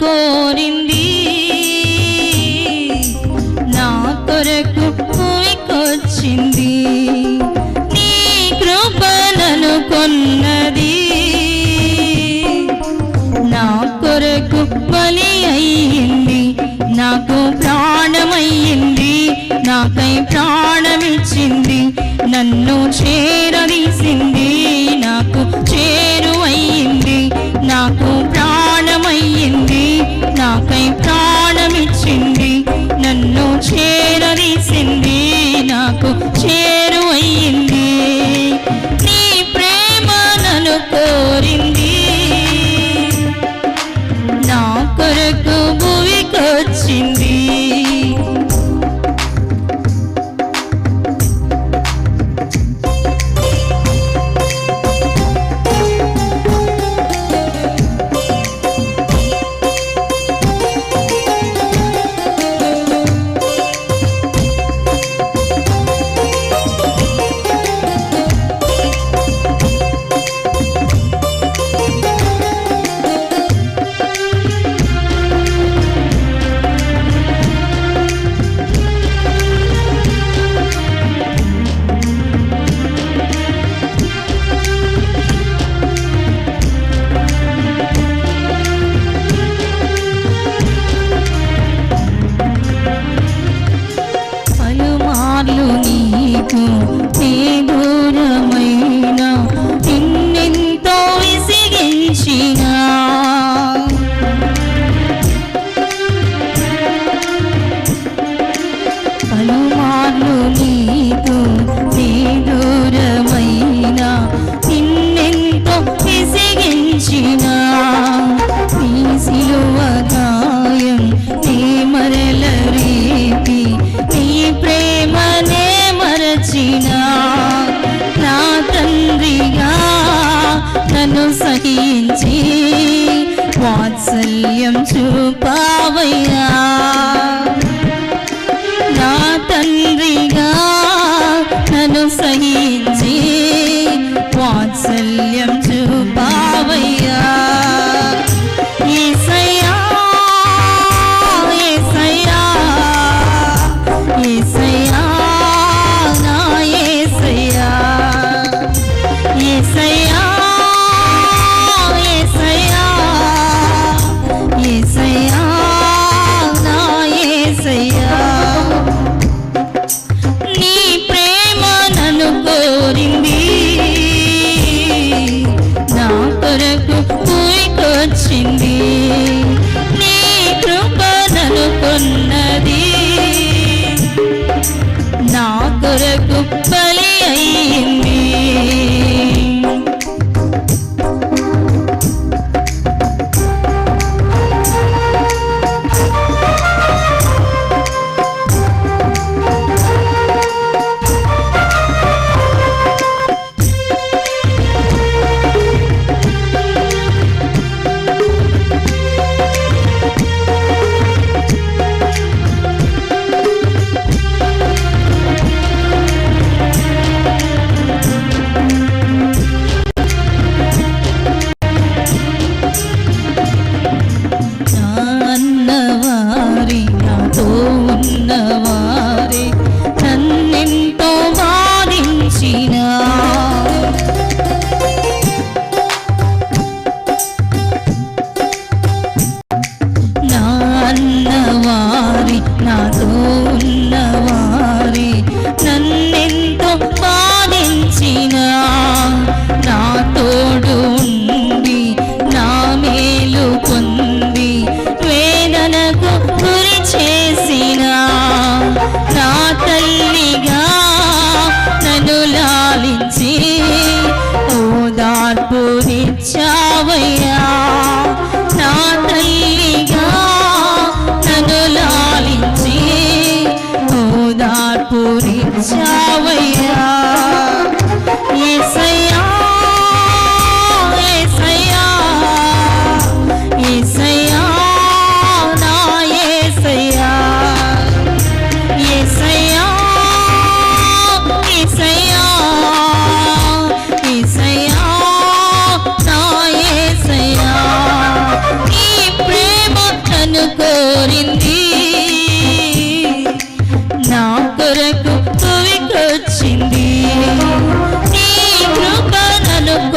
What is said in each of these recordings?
కోరింది. నా కొరకు కోరికొచ్చింది నీ కృపలను కొన్నది. నా కొరకు బలి అయ్యింది. నాకు ప్రాణమయ్యింది. నాకై ప్రాణమిచ్చింది. నన్ను చేరదీసింది. నాకు చేరువయ్యింది. నాకు భార్యా నన్ను సహించి వాత్సల్యం చూ నీ కృప పొంది.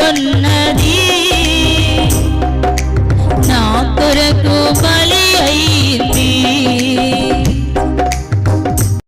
জন্য